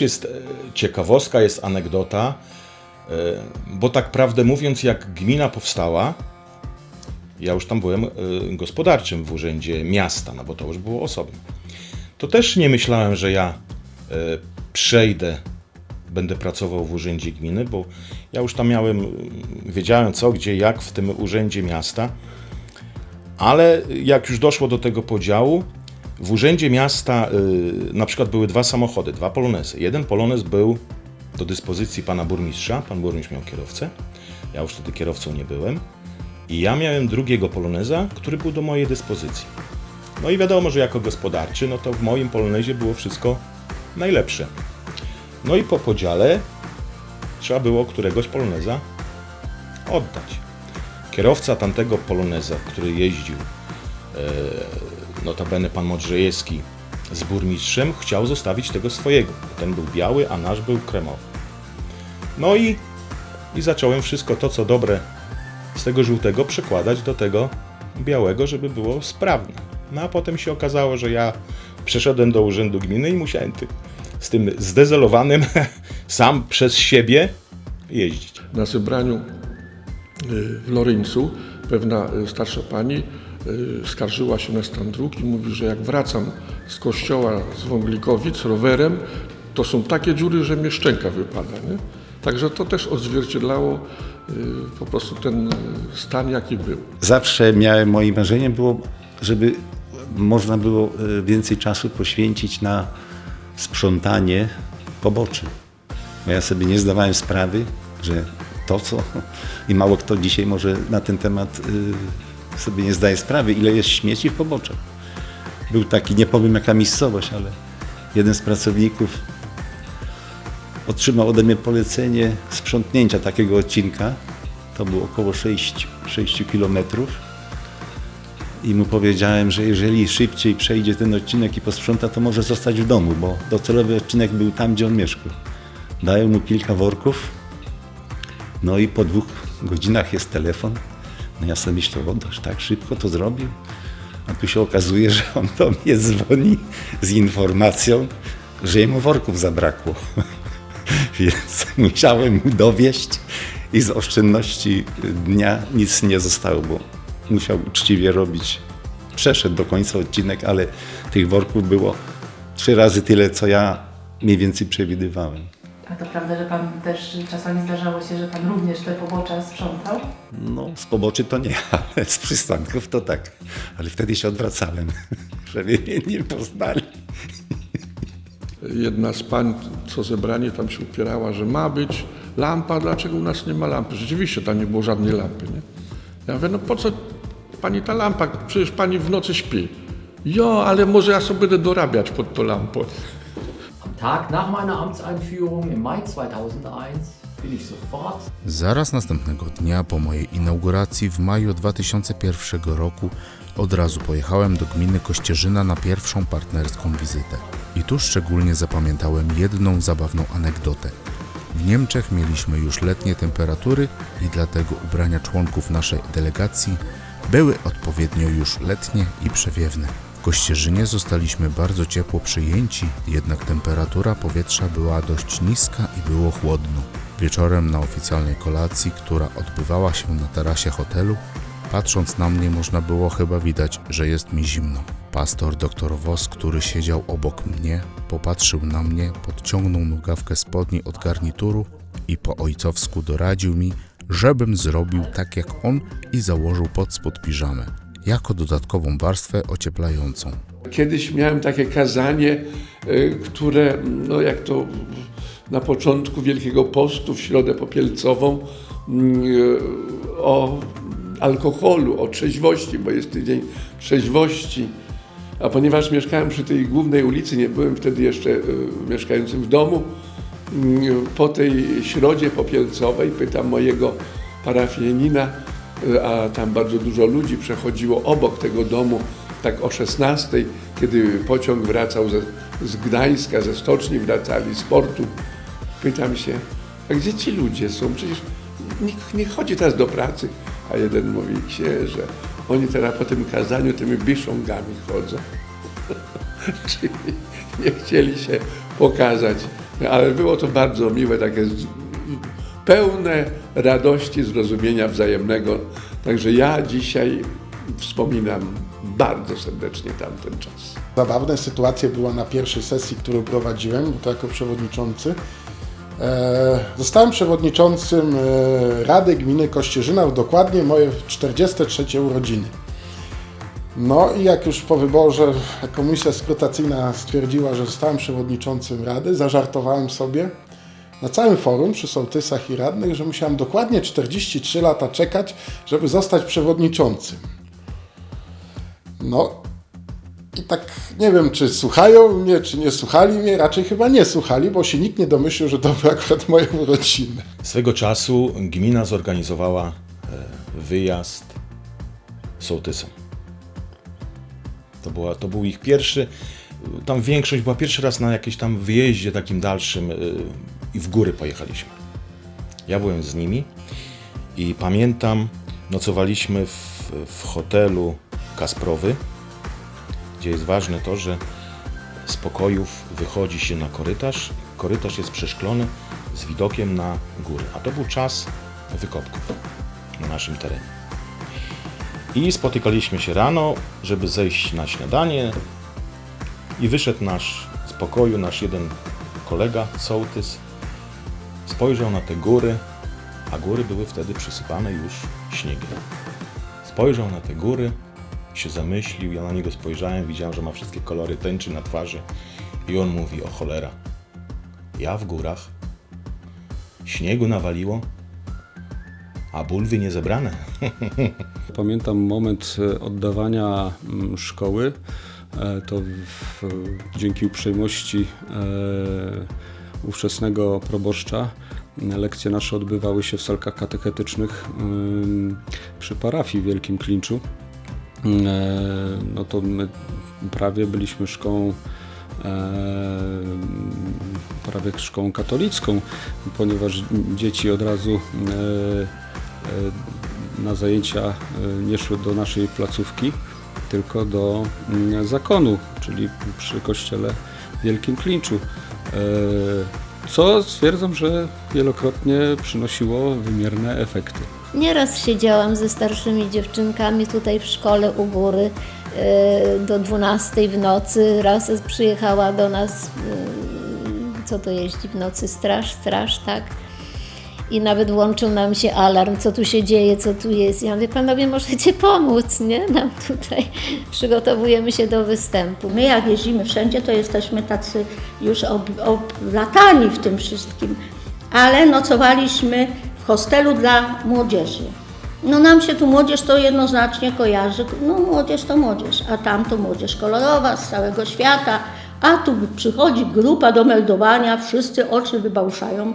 Jest e, ciekawostka, jest anegdota, e, bo tak prawdę mówiąc, jak gmina powstała, ja już tam byłem e, gospodarczym w urzędzie miasta, no bo to już było osobne. To też nie myślałem, że ja przejdę, będę pracował w urzędzie gminy, bo ja już tam miałem, wiedziałem co, gdzie, jak w tym urzędzie miasta. Ale jak już doszło do tego podziału, w urzędzie miasta y, na przykład były dwa samochody, dwa polonezy. Jeden polonez był do dyspozycji pana burmistrza, pan burmistrz miał kierowcę, ja już wtedy kierowcą nie byłem. I ja miałem drugiego poloneza, który był do mojej dyspozycji. No i wiadomo, że jako gospodarczy, no to w moim polonezie było wszystko najlepsze. No i po podziale trzeba było któregoś poloneza oddać. Kierowca tamtego poloneza, który jeździł, e, notabene pan Modrzejewski z burmistrzem, chciał zostawić tego swojego. Ten był biały, a nasz był kremowy. No i, i zacząłem wszystko to, co dobre z tego żółtego przekładać do tego białego, żeby było sprawne. No a potem się okazało, że ja przeszedłem do urzędu gminy i musiałem ty, z tym zdezelowanym sam przez siebie jeździć. na zebraniu w Loryńcu pewna y, starsza pani y, skarżyła się na stan dróg i mówi, że jak wracam z kościoła z Wąglikowic rowerem, to są takie dziury, że mnie szczęka wypada. Nie? Także to też odzwierciedlało y, po prostu ten stan, jaki był. Zawsze miałem, moim marzeniem było, żeby można było e, więcej czasu poświęcić na sprzątanie poboczy. Bo ja sobie nie zdawałem sprawy, że to co, i mało kto dzisiaj może na ten temat y, sobie nie zdaje sprawy, ile jest śmieci w poboczach. Był taki, nie powiem jaka miejscowość, ale jeden z pracowników otrzymał ode mnie polecenie sprzątnięcia takiego odcinka. To było około 6, 6 kilometrów. I mu powiedziałem, że jeżeli szybciej przejdzie ten odcinek i posprząta, to może zostać w domu, bo docelowy odcinek był tam, gdzie on mieszkał. Daję mu kilka worków. No i po dwóch godzinach jest telefon. No ja sobie myślę, o, tak szybko to zrobił. A tu się okazuje, że on do mnie dzwoni z informacją, że jemu worków zabrakło. Więc musiałem mu dowieść i z oszczędności dnia nic nie zostało, bo musiał uczciwie robić. Przeszedł do końca odcinek, ale tych worków było trzy razy tyle, co ja mniej więcej przewidywałem. A to prawda, że Pan też czasami zdarzało się, że Pan również te pobocza sprzątał? No, z poboczy to nie, ale z przystanków to tak. Ale wtedy się odwracałem, żeby mnie nie poznali. Jedna z pań, co zebranie, tam się upierała, że ma być lampa, dlaczego u nas nie ma lampy? Rzeczywiście tam nie było żadnej lampy, nie? Ja mówię, no po co pani ta lampa? Przecież pani w nocy śpi. Jo, ale może ja sobie będę dorabiać pod tą lampą. Tag nach meiner Amtseinführung im Mai 2001 bin ich sofort Zaraz następnego dnia po mojej inauguracji w maju 2001 roku od razu pojechałem do gminy Kościerzyna na pierwszą partnerską wizytę. I tu szczególnie zapamiętałem jedną zabawną anegdotę. W Niemczech mieliśmy już letnie temperatury i dlatego ubrania członków naszej delegacji były odpowiednio już letnie i przewiewne. Kościerzynie zostaliśmy bardzo ciepło przyjęci, jednak temperatura powietrza była dość niska i było chłodno. Wieczorem na oficjalnej kolacji, która odbywała się na tarasie hotelu, patrząc na mnie można było chyba widać, że jest mi zimno. Pastor dr Wos, który siedział obok mnie, popatrzył na mnie, podciągnął nogawkę spodni od garnituru i po ojcowsku doradził mi, żebym zrobił tak jak on i założył pod spód piżamę, jako dodatkową warstwę ocieplającą. Kiedyś miałem takie kazanie, y, które, no jak to na początku Wielkiego Postu, w Środę Popielcową, y, o alkoholu, o trzeźwości, bo jest tydzień trzeźwości. A ponieważ mieszkałem przy tej głównej ulicy, nie byłem wtedy jeszcze y, mieszkającym w domu, po tej Środzie Popielcowej pytam mojego parafianina, y, a tam bardzo dużo ludzi przechodziło obok tego domu, tak o 16, kiedy pociąg wracał ze, z Gdańska, ze stoczni wracali z portu. Pytam się, a gdzie ci ludzie są? Przecież nikt nie chodzi teraz do pracy. A jeden mówi, księże, oni teraz po tym kazaniu tymi biszongami chodzą. Czyli nie chcieli się pokazać Ale było to bardzo miłe, takie pełne radości, zrozumienia wzajemnego. Także ja dzisiaj wspominam bardzo serdecznie tamten czas. Zabawna sytuacja była na pierwszej sesji, którą prowadziłem, to jako przewodniczący. E, zostałem przewodniczącym e, Rady Gminy Kościerzyna dokładnie moje 43 urodziny. No i jak już po wyborze komisja skrutacyjna stwierdziła, że zostałem przewodniczącym Rady, zażartowałem sobie na całym forum przy sołtysach i radnych, że musiałem dokładnie 43 lata czekać, żeby zostać przewodniczącym. No i tak nie wiem, czy słuchają mnie, czy nie słuchali mnie. Raczej chyba nie słuchali, bo się nikt nie domyślił, że to były akurat moje urodziny. Swego czasu gmina zorganizowała e, wyjazd sołtysom. To, była, to był ich pierwszy, tam większość była pierwszy raz na jakimś tam wyjeździe takim dalszym e, i w góry pojechaliśmy. Ja byłem z nimi i pamiętam, nocowaliśmy w, w hotelu Kasprowy, gdzie jest ważne to, że z pokojów wychodzi się na korytarz. Korytarz jest przeszklony z widokiem na góry, a to był czas wykopków na naszym terenie. I spotykaliśmy się rano, żeby zejść na śniadanie i wyszedł nasz z pokoju, nasz jeden kolega, sołtys, spojrzał na te góry, a góry były wtedy przysypane już śniegiem. Spojrzał na te góry, się zamyślił, ja na niego spojrzałem, widziałem, że ma wszystkie kolory tęczy na twarzy i on mówi, o cholera, ja w górach, śniegu nawaliło, a bulwy nie zebrane. Pamiętam moment e, oddawania mm, szkoły. E, To w, dzięki uprzejmości e, ówczesnego proboszcza lekcje nasze odbywały się w salkach katechetycznych przy parafii w Wielkim Klinczu. E, No to my prawie byliśmy szkołą e, prawie szkołą katolicką, ponieważ dzieci od razu e, na zajęcia nie szły do naszej placówki, tylko do mm, zakonu, czyli przy kościele w Wielkim Klinczu. E, Co stwierdzam, że wielokrotnie przynosiło wymierne efekty. Nieraz siedziałam ze starszymi dziewczynkami tutaj w szkole u góry e, do 12 w nocy. Raz przyjechała do nas, e, co to jeździ w nocy, straż, straż, tak. I nawet włączył nam się alarm, co tu się dzieje, co tu jest. Ja mówię, panowie, możecie pomóc, nie? Nam tutaj przygotowujemy się do występu. My jak jeździmy wszędzie, to jesteśmy tacy już ob, oblatani w tym wszystkim. Ale nocowaliśmy w hostelu dla młodzieży. No nam się tu młodzież to jednoznacznie kojarzy. No młodzież to młodzież, a tam to młodzież kolorowa z całego świata. A tu przychodzi grupa do meldowania, wszyscy oczy wybałszają.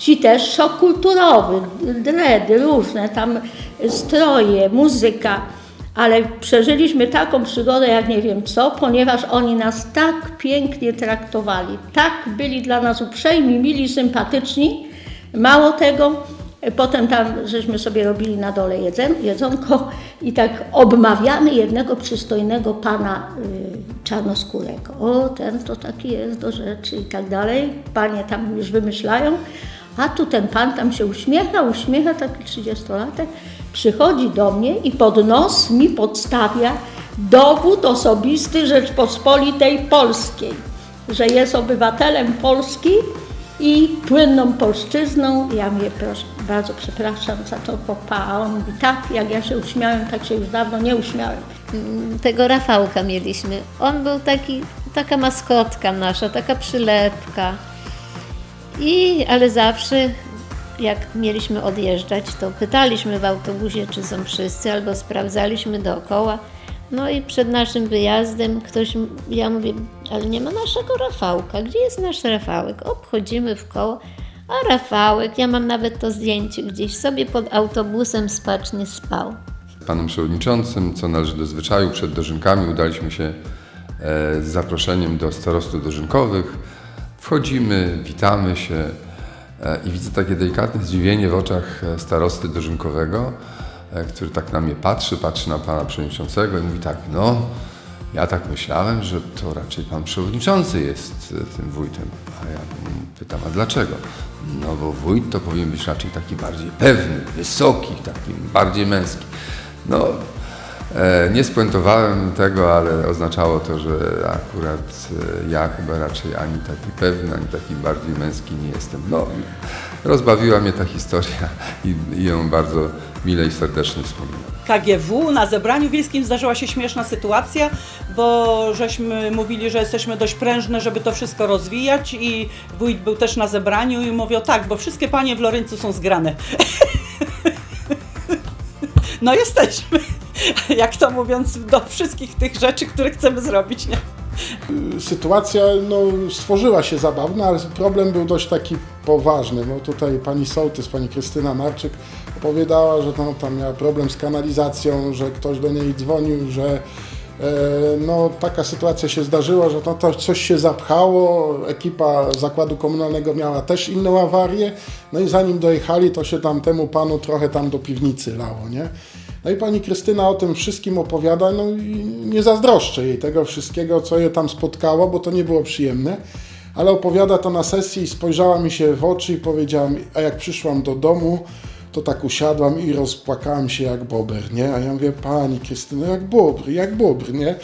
Ci też szok kulturowy, dredy różne, tam stroje, muzyka. Ale przeżyliśmy taką przygodę, jak nie wiem co, ponieważ oni nas tak pięknie traktowali, tak byli dla nas uprzejmi, mili, sympatyczni. Mało tego, potem tam żeśmy sobie robili na dole jedzem, jedzonko i tak obmawiamy jednego przystojnego pana y, czarnoskórego. O, ten to taki jest do rzeczy i tak dalej. Panie tam już wymyślają. A tu ten pan tam się uśmiecha, uśmiecha, taki 30-latek, przychodzi do mnie i pod nos mi podstawia dowód osobisty Rzeczpospolitej Polskiej, że jest obywatelem Polski i płynną polszczyzną. Ja mówię, proszę, bardzo przepraszam za to popa, a on mówi, tak, jak ja się uśmiałem, tak się już dawno nie uśmiałem. tego Rafałka mieliśmy. On był taki, taka maskotka nasza, taka przylepka. I, ale zawsze jak mieliśmy odjeżdżać, to pytaliśmy w autobusie, czy są wszyscy, albo sprawdzaliśmy dookoła. No i przed naszym wyjazdem ktoś, ja mówię, ale nie ma naszego Rafałka, gdzie jest nasz Rafałek? Obchodzimy w koło, a Rafałek, ja mam nawet to zdjęcie gdzieś, sobie pod autobusem spacznie spał. panem przewodniczącym, co należy do zwyczaju. Przed dożynkami udaliśmy się e, z zaproszeniem do starostów dożynkowych. Wchodzimy, witamy się e, i widzę takie delikatne zdziwienie w oczach e, starosty dożynkowego, e, który tak na mnie patrzy, patrzy na pana przewodniczącego i mówi tak, no, Ja tak myślałem, że to raczej pan przewodniczący jest tym wójtem. A ja pytam, a dlaczego? No bo wójt to powinien być raczej taki bardziej pewny, wysoki, taki bardziej męski. No, nie spuentowałem tego, ale oznaczało to, że akurat e, ja chyba raczej ani taki pewny, ani taki bardziej męski nie jestem. No, rozbawiła mnie ta historia i, i ją bardzo mile i serdecznie wspominam. KGW na zebraniu wiejskim zdarzyła się śmieszna sytuacja, bo żeśmy mówili, że jesteśmy dość prężne, żeby to wszystko rozwijać i wójt był też na zebraniu i mówił tak, bo wszystkie panie w Lorencu są zgrane. No jesteśmy, jak to mówiąc, do wszystkich tych rzeczy, które chcemy zrobić, nie? Sytuacja no, stworzyła się zabawna, ale problem był dość taki poważny. No, tutaj pani sołtys, pani Krystyna Marczyk opowiadała, że no, tam miała problem z kanalizacją, że ktoś do niej dzwonił, że e, no, taka sytuacja się zdarzyła, że no, to coś się zapchało, ekipa zakładu komunalnego miała też inną awarię, no i zanim dojechali, to się tam temu panu trochę tam do piwnicy lało, nie? No i pani Krystyna o tym wszystkim opowiada, no i nie zazdroszczę jej tego wszystkiego, co je tam spotkało, bo to nie było przyjemne, ale opowiada to na sesji i spojrzała mi się w oczy i powiedziała mi, a jak przyszłam do domu, to tak usiadłam i rozpłakałam się jak bober, nie? A ja mówię, pani Krystyno, jak bobr, jak bobr, nie?